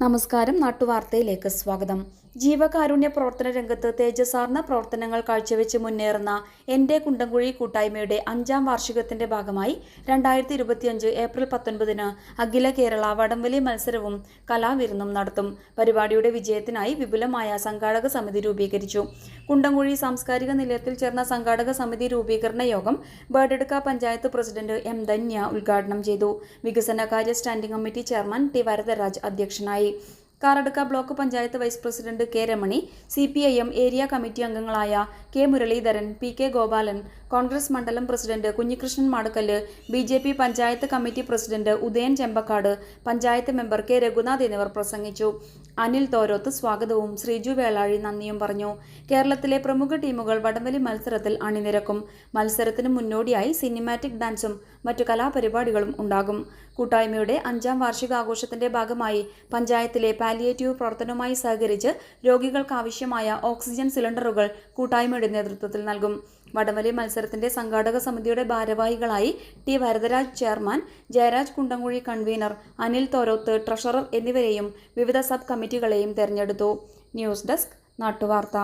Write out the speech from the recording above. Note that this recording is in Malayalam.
നമസ്കാരം നാട്ടുവാർത്തയിലേക്ക് സ്വാഗതം. ജീവകാരുണ്യ പ്രവർത്തന രംഗത്ത് തേജസാർന്ന പ്രവർത്തനങ്ങൾ കാഴ്ചവെച്ച് മുന്നേറുന്ന എന്റെ കുണ്ടംകുഴി കൂട്ടായ്മയുടെ അഞ്ചാം വാർഷികത്തിന്റെ ഭാഗമായി രണ്ടായിരത്തി ഇരുപത്തിയഞ്ച് ഏപ്രിൽ പത്തൊൻപതിന് അഖില കേരള വടംവലി മത്സരവും കലാവിരുന്നും നടത്തും. പരിപാടിയുടെ വിജയത്തിനായി വിപുലമായ സംഘാടക സമിതി രൂപീകരിച്ചു. കുണ്ടംകുഴി സാംസ്കാരിക നിലയത്തിൽ ചേർന്ന സംഘാടക സമിതി രൂപീകരണ യോഗം ബേഡെടുക്ക പഞ്ചായത്ത് പ്രസിഡന്റ് എം ധന്യ ഉദ്ഘാടനം ചെയ്തു. വികസനകാര്യ standing committee chairman T Varadaraj അധ്യക്ഷനായി. Karadukka block panchayat vice president K Ramani C P I M area committee അംഗങ്ങളായ K Muraleedharan P K Gopalan Congress മണ്ഡലം president Kunhikrishnan Madukkallu B J P panchayat committee president Udayan Chembakkad panchayat member K Raghunath എന്നിവർ പ്രസംഗിച്ചു. അനിൽ തോരോത്ത് സ്വാഗതവും ശ്രീജു വേളാഴി നന്ദിയും പറഞ്ഞു. കേരളത്തിലെ പ്രമുഖ ടീമുകൾ വടംവലി മത്സരത്തിൽ അണിനിരക്കും. മത്സരത്തിന് മുന്നോടിയായി സിനിമാറ്റിക് ഡാൻസും മറ്റു കലാപരിപാടികളും ഉണ്ടാകും. കൂട്ടായ്മയുടെ അഞ്ചാം വാർഷികാഘോഷത്തിന്റെ ഭാഗമായി പഞ്ചായത്തിലെ പാലിയേറ്റീവ് പ്രവർത്തനവുമായി സഹകരിച്ച് രോഗികൾക്ക് ആവശ്യമായ ഓക്സിജൻ സിലിണ്ടറുകൾ കൂട്ടായ്മയുടെ നേതൃത്വത്തിൽ നൽകും. വടംവലി മത്സരത്തിന്റെ സംഘാടക സമിതിയുടെ ഭാരവാഹികളായി T. Varadaraj chairman Jayaraj Kundamkuzhi convener Anil Thoroth treasurer എന്നിവരെയും വിവിധ സബ് കമ്മിറ്റികളെയും തെരഞ്ഞെടുത്തു. News desk നാട്ടുവാർത്ത.